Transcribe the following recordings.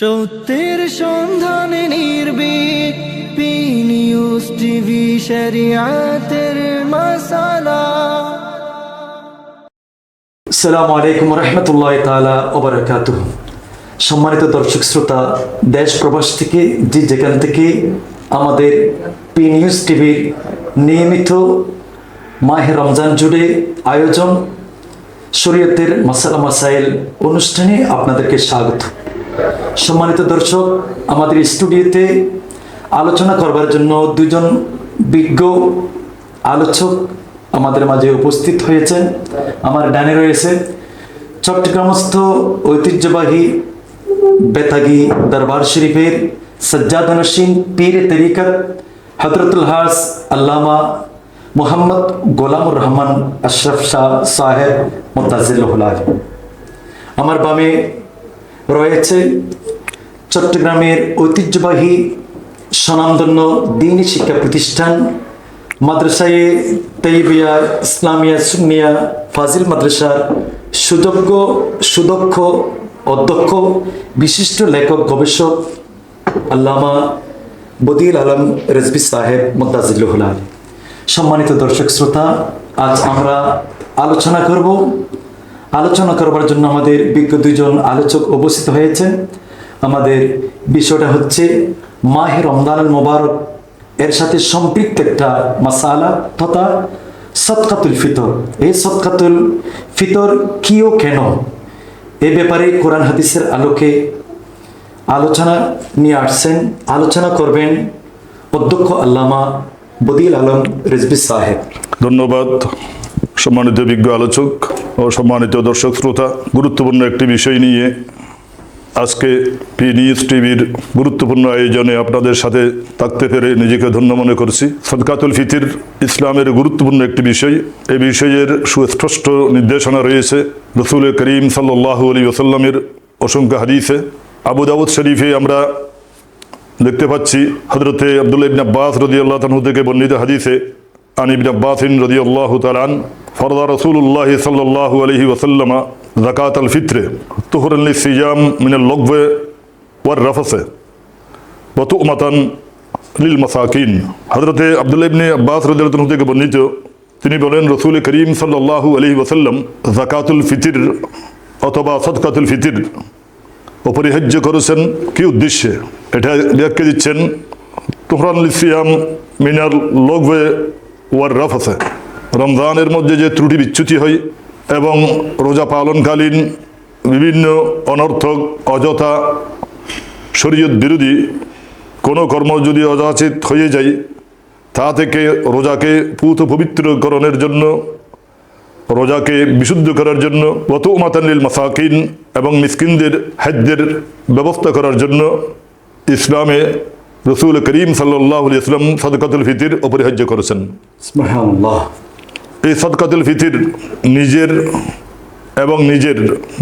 সত্যের সন্ধানে news TV শরিয়াতের মশালা সালামু আলাইকুম রহমতুল্লাহ তালা ওবরাকাতুহ। সম্মানিত দর্শক শ্রোতা, দেশ প্রবাস থেকে, যে যেখান থেকে আমাদের পি নিউজ টিভির নিয়মিত মাহে রমজান জুড়ে আয়োজন, শরীয়তের মাসালা মাসাইল অনুষ্ঠানে আপনাদেরকে স্বাগত। সম্মানিত দর্শক, আমাদের স্টুডিওতে আলোচনা করবার জন্য দুজন বিজ্ঞ আলোচক আমাদের মাঝে উপস্থিত হয়েছেন। আমার ডানে রয়েছে চট্টগ্রামস্থ ঐতিহ্যবাহী বেতাগি দরবার শরীফের সজ্জাদনসীন পীর তরিকত হজরতুল হাস আল্লামা মোহাম্মদ গোলামুর রহমান আশরফ শাহ সাহেব মোতাজিল্লাহ আমার বামে রয়েছে চট্টগ্রামের ঐতিহ্যবাহী স্বনামধন্য দিনী শিক্ষা প্রতিষ্ঠান, মাদ্রাসায়ে তৈবিয়া ইসলামিয়া, সুন্নিয়া, ফাজিল মাদ্রাসার সুযোগ্য সুদক্ষ, অধ্যক্ষ, বিশিষ্ট লেখক, গবেষক, আল্লামা বদিল আলম রেজবি সাহেব মোদ্দাজিল্লাহুল সম্মানিত দর্শক শ্রোতা, আজ আমরা আলোচনা করব আলোচনা করবার জন্য আমাদের বিজ্ঞ দুজন আলোচক উপস্থিত হয়েছেন। আমাদের বিষয়টা হচ্ছে, মাহে রমদানুল মোবারক এর সাথে সম্পৃক্ত একটা মাসালা তথা সৎকাতুল ফিতর। এই সৎকাতুল ফিতর কি ও কেন? এ ব্যাপারে কোরআন হাদিসের আলোকে আলোচনা নিয়ে আসছেন। আলোচনা করবেন অধ্যক্ষ আল্লামা বদিল আলম রেজবি সাহেব। ধন্যবাদ। সম্মানিত বিজ্ঞ আলোচক ও সম্মানিত দর্শক শ্রোতা, গুরুত্বপূর্ণ একটি বিষয় নিয়ে আজকে পি নিউজ টিভির গুরুত্বপূর্ণ আয়োজনে আপনাদের সাথে থাকতে পেরে নিজেকে ধন্য মনে করছি। সদকাতুল ফিতির ইসলামের গুরুত্বপূর্ণ একটি বিষয় এই বিষয়ের সুস্পষ্ট নির্দেশনা রয়েছে। রসুল করিম সাল্লাহু আলী ওসাল্লামের অসংখ্য হাদিসে। আবু শরীফে আমরা দেখতে পাচ্ছি হজরতে আব্দুল ইবন আব্বাস রদি আল্লাহ থেকে বর্ণিত হাদিসে আন ইবন আব্বাসিন রদি আল্লাহ তালান ফরদা রসুল্লাহ সাল্লাহ আলহি ওসাল্লামা জাকাত আল ফিত্রে তুহর আল সিজাম মিনাল লগবে ওয়ার রফসে বতুমাতান লিল মাসাকিন হজরতে আব্দুল ইবনে আব্বাস রদি আল্লাহ থেকে বর্ণিত, তিনি বলেন, রসুল করিম সাল্লাহ আলহি ওসাল্লাম জাকাতুল ফিতির অথবা সদকাতুল ফিতির অপরিহার্য করেছেন কি উদ্দেশ্যে? এটা ব্যাখ্যা দিচ্ছেন, তুহরান সিয়াম মিনার লগবে ওয়ার রফাসে রমজানের মধ্যে যে ত্রুটি বিচ্যুতি হয় এবং রোজা পালনকালীন বিভিন্ন অনর্থক, অযথা শরীয়ত বিরোধী কোনো কর্ম যদি অযাচিত হয়ে যায়, তা থেকে রোজাকে পুত পবিত্রকরণের জন্য, রোজাকে বিশুদ্ধ করার জন্য অত মাতানিল মাসাকিন এবং মিসকিনদের, হাজ্যের ব্যবস্থা করার জন্য ইসলামে রসুল করিম সাল্লাহ ইসলাম সদকাতুল ফিতির অপরিহার্য করেছেন। এই সদকাতুল ফিতির নিজের এবং নিজের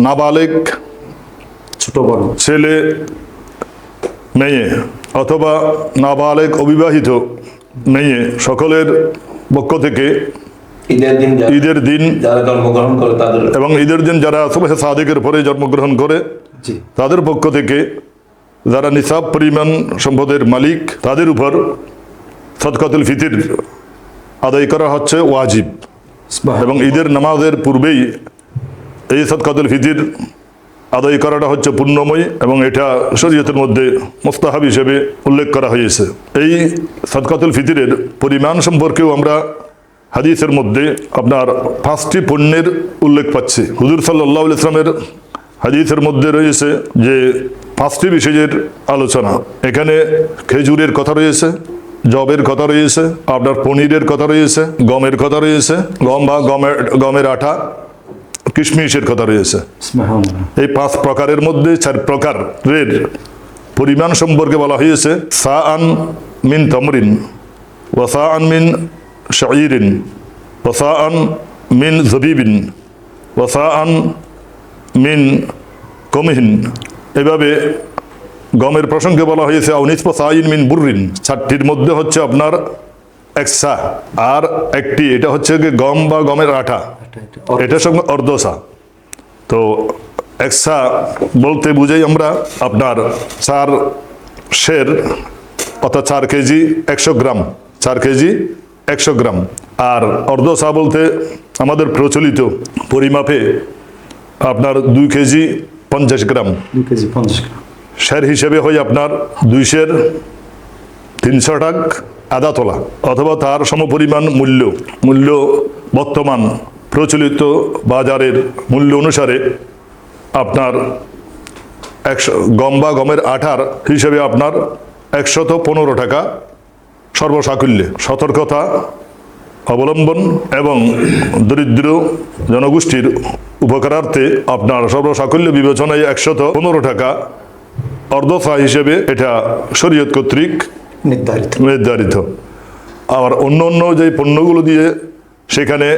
নাবালেক ছোট বড়। ছেলে মেয়ে অথবা নাবালেক অবিবাহিত মেয়ে সকলের পক্ষ থেকে ঈদের দিন এবং ঈদের দিন যারা সাদেকের পরে জন্মগ্রহণ করে তাদের পক্ষ থেকে যারা নিসাব পরিমাণ সম্পদের মালিক তাদের উপর সদকাতুল ফিতির আদায় করা হচ্ছে ওয়াজিব। এবং ঈদের নামাজের পূর্বেই এই সদকাতুল ফিতির আদায় করাটা হচ্ছে পূর্ণময় এবং এটা শরীয়তের মধ্যে মোস্তাহাব হিসেবে উল্লেখ করা হয়েছে। এই সদকাতুল ফিতিরের পরিমাণ সম্পর্কেও আমরা হাদিসের মধ্যে আপনার পাঁচটি পণ্যের উল্লেখ পাচ্ছি। হুজুর সাল্লাহ ইসলামের হাদিসের মধ্যে রয়েছে যে পাঁচটি বিষয়ের আলোচনা। এখানে খেজুরের কথা রয়েছে জবের কথা রয়েছে আপনার পনিরের কথা রয়েছে গমের কথা রয়েছে গম বা গমের গমের আঠা কিশমিশের কথা রয়েছে। এই পাঁচ প্রকারের মধ্যে চার প্রকারের পরিমাণ সম্পর্কে বলা হয়েছে সা আন মিন তমরিন ওসা আন মিন শাইরিন ওসা আন মিন জবিবিন ওসা আন মিন কমিহিন। এভাবে গমের প্রসঙ্গে বলা হয়েছে মিন বুরিন চারটির মধ্যে হচ্ছে আপনার একসা আর একটি এটা হচ্ছে গম বা গমের আঠা। এটার সঙ্গে অর্ধসা তো একসা বলতে বুঝাই আমরা আপনার চার শের অর্থাৎ চার কেজি একশো গ্রাম চার কেজি একশো গ্রাম। আর অর্ধ চা বলতে আমাদের প্রচলিত পরিমাপে আপনার দুই কেজি পঞ্চাশ গ্রাম। দু কেজি পঞ্চাশ গ্রাম। শের হিসেবে হয় আপনার দুইশের তিনশো টাক আদা তোলা অথবা তার সমপরিমাণ মূল্য। মূল্য বর্তমান প্রচলিত বাজারের মূল্য অনুসারে আপনার একশো গম বা গমের আঠার হিসেবে আপনার একশত পনেরো টাকা সর্বসাকুল্যে। সতর্কতা অবলম্বন এবং দরিদ্র জনগোষ্ঠীর উপকারার্থে আপনার সর্বসাকুল্য বিবেচনায় একশত পনেরো টাকা অর্ধফা হিসেবে এটা শরীয়ত কর্তৃক নির্ধারিত। নির্ধারিত। আর অন্য অন্য যে পণ্যগুলো দিয়ে সেখানে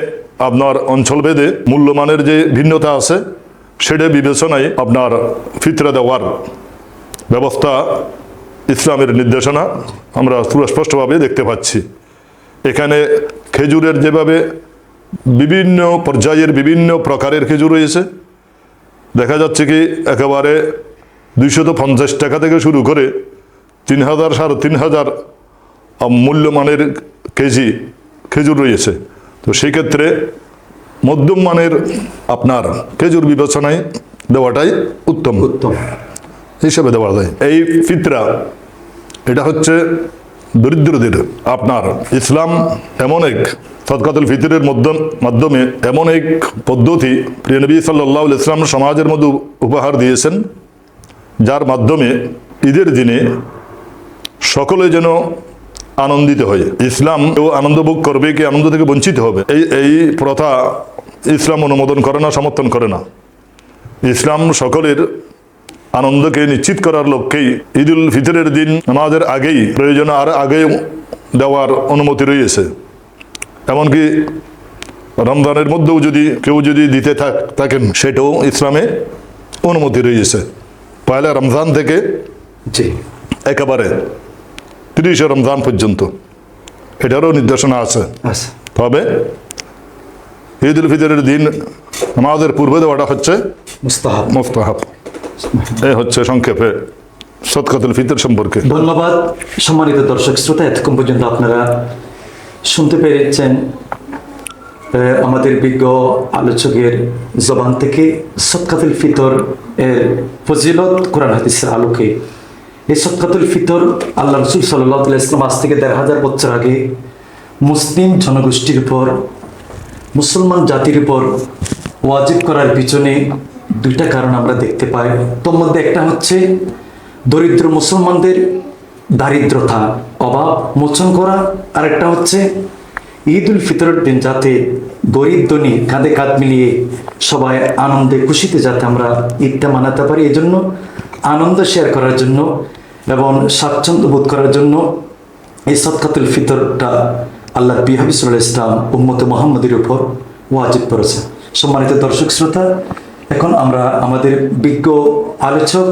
আপনার অঞ্চলভেদে মূল্যমানের যে ভিন্নতা আছে সেটা বিবেচনায় আপনার ফিতরা দেওয়ার ব্যবস্থা ইসলামের নির্দেশনা আমরা সুস্পষ্টভাবে দেখতে পাচ্ছি। এখানে খেজুরের যেভাবে বিভিন্ন পর্যায়ের বিভিন্ন প্রকারের খেজুর রয়েছে দেখা যাচ্ছে কি একেবারে দুইশত পঞ্চাশ টাকা থেকে শুরু করে তিন হাজার সাড়ে তিন হাজার মূল্যমানের কেজি খেজুর রয়েছে। তো সেক্ষেত্রে মধ্যম মানের আপনার খেজুর বিবেচনায় দেওয়াটাই উত্তম। উত্তম। হিসেবে দেওয়া যায়। এই ফিতরা এটা হচ্ছে দরিদ্রদের আপনার ইসলাম এমন এক সদকাতুল ফিতরের মাধ্যমে এমন এক পদ্ধতি প্রিয় নবী সাল্লাহ ইসলাম সমাজের মধ্যে উপহার দিয়েছেন, যার মাধ্যমে ঈদের দিনে সকলে যেন আনন্দিত হয়। ইসলাম কেউ আনন্দ ভোগ করবে কি আনন্দ থেকে বঞ্চিত হবে? এই এই প্রথা ইসলাম অনুমোদন করে না, সমর্থন করে না। ইসলাম সকলের আনন্দকে নিশ্চিত করার লক্ষ্যেই ঈদ উল ফিতরের দিন আমাদের আগেই প্রয়োজন আর আগে দেওয়ার অনুমতি রয়েছে। এমনকি রমজানের মধ্যেও যদি কেউ যদি দিতে থাক- থাকেন সেটাও ইসলামে অনুমতি রয়েছে। পয়লা রমজান থেকে জি। একেবারে তিরিশে রমজান পর্যন্ত। এটারও নির্দেশনা আছে। তবে ঈদ উল ফিতরের দিন আমাদের পূর্বে দেওয়াটা হচ্ছে মুস্তাহাব। মোস্তাহাব। হচ্ছে সংক্ষেপে সৎকাতুল ফিতর সম্পর্কে। ধন্যবাদ সম্মানিত দর্শক শ্রোতা, এতক্ষণ পর্যন্ত আপনারা শুনতে পেরেছেন আমাদের বিজ্ঞ আলোচকের জবান থেকে সৎকাতুল ফিতর এর ফজিলত কোরআন হাদিসের আলোকে। এই সৎকাতুল ফিতর আল্লাহ রসুল সাল্লাহ ইসলাম আজ থেকে দেড় হাজার বছর আগে মুসলিম জনগোষ্ঠীর উপর, মুসলমান জাতির উপর ওয়াজিব করার পিছনে দুইটা কারণ আমরা দেখতে পাই। তোর মধ্যে একটা হচ্ছে দরিদ্র মুসলমানদের দারিদ্রতা, অভাব, মোচন করা। আর একটা হচ্ছে ঈদ উল ফিতরের দিন যাতে গরিব ধনী কাঁধে কাঁধ মিলিয়ে সবাই আনন্দে খুশিতে যাতে আমরা ঈদটা মানাতে পারি এই জন্য আনন্দ শেয়ার করার জন্য এবং স্বাচ্ছন্দ্য বোধ করার জন্য এই সৎকাতুল ফিতরটা আল্লাহ বিহাবিসুল ইসলাম উম্মত মোহাম্মদের উপর ওয়াজিব করেছে। সম্মানিত দর্শক শ্রোতা এখন আমরা আমাদের বিজ্ঞ আলোচক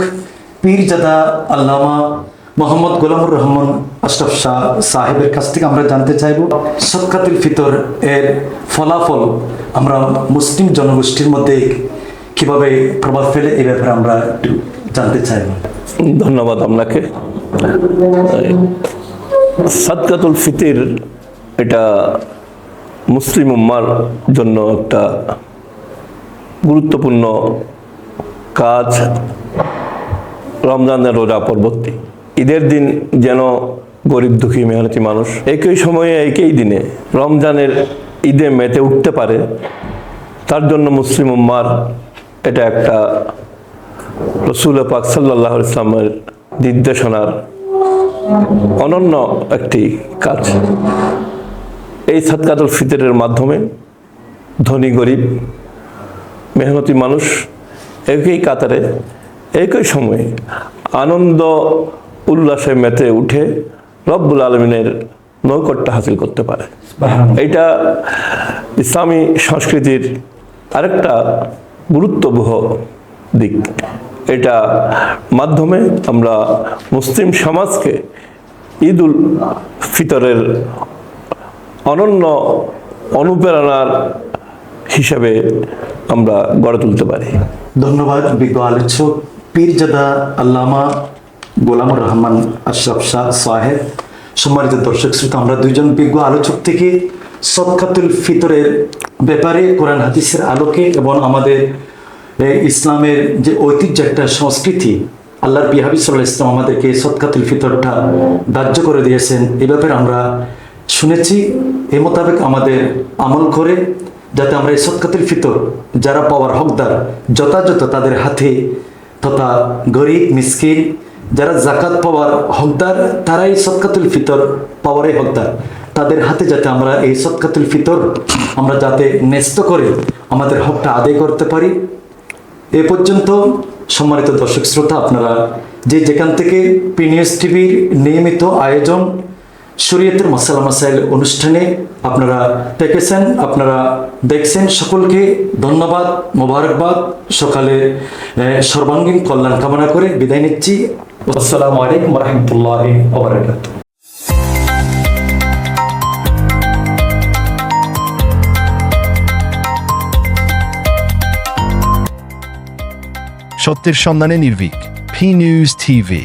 পীরজাদা আল্লামা মোহাম্মদ গোলামুর রহমান আশরাফ শাহ সাহেবের কাছ থেকে আমরা জানতে চাইব সৎকাতুল ফিতর এর ফলাফল আমরা মুসলিম জনগোষ্ঠীর মধ্যে কীভাবে প্রভাব ফেলে এই ব্যাপারে আমরা একটু জানতে চাইব। ধন্যবাদ আপনাকে। সাদকাতুল ফিতির এটা মুসলিম উম্মার জন্য একটা গুরুত্বপূর্ণ কাজ রমজানের রোজা পরবর্তী। ঈদের দিন যেন গরিব দুঃখী মেহনতি মানুষ একই সময়ে, একই দিনে রমজানের ঈদে মেতে উঠতে পারে, তার জন্য মুসলিম উম্মার এটা একটা রসুল পাক সাল্লাহ ইসলামের নির্দেশনার অনন্য একটি কাজ। এই সাদকাতুল ফিতরের মাধ্যমে ধনী গরিব মেহনতি মানুষ একই কাতারে একই সময়ে আনন্দ উল্লাসে মেতে উঠে রব্বুল আলমিনের নৈকট্য হাসিল করতে পারে। এইটা ইসলামী সংস্কৃতির আরেকটা গুরুত্ববহ দিক। এটা মাধ্যমে আমরা মুসলিম সমাজকে ঈদ উল ফিতরের অনন্য অনুপ্রেরণার হিসাবে আমরা গড়ে তুলতে পারি। ধন্যবাদ, বিজ্ঞ আলোচক, পীরজাদা আল্লামা গোলামুর রহমান আশরাফ শাহ সাহেব। সম্মানিত দর্শক শ্রোতা, আমরা দুইজন বিজ্ঞ আলোচক থেকে সদকাতুল ফিতরের ব্যাপারে কোরআন হাদিসের আলোকে এবং আমাদের ইসলামের যে ঐতিহ্য একটা সংস্কৃতি, আল্লাহর বিহাবি সাল্লাহ ইসলাম আমাদেরকে সদকাতুল ফিতরটা দাহ্য করে দিয়েছেন। এ ব্যাপারে আমরা শুনেছি, এ মোতাবেক আমাদের আমল করে যাতে আমরা এই সৎকাতুল ফিতর, যারা পাওয়ার হকদার, যথাযথ তাদের হাতে তথা গরিব, মিসকিন, যারা জাকাত পাওয়ার হকদার, তারাই সৎকাতুল ফিতর, পাওয়ারই হকদার। তাদের হাতে যাতে আমরা এই সৎকাতুল ফিতর, আমরা যাতে ন্যস্ত করে আমাদের হকটা আদায় করতে পারি। এ পর্যন্ত সম্মানিত দর্শক শ্রোতা, আপনারা যে যেখান থেকে পিনিউজ টিভির নিয়মিত আয়োজন শরীয়তের মাসালা মাসাইল অনুষ্ঠানে আপনারা দেখেছেন, আপনারা দেখছেন। সকলকে ধন্যবাদ, মোবারকবাদ। সকালে সর্বাঙ্গীন কল্যাণ কামনা করে বিদায় নিচ্ছি। আসসালামু আলাইকুম রহমতুল্লাহ ওবরাকাতুহ সত্যের সন্ধানে নির্ভীক, ফি নিউজ টিভি।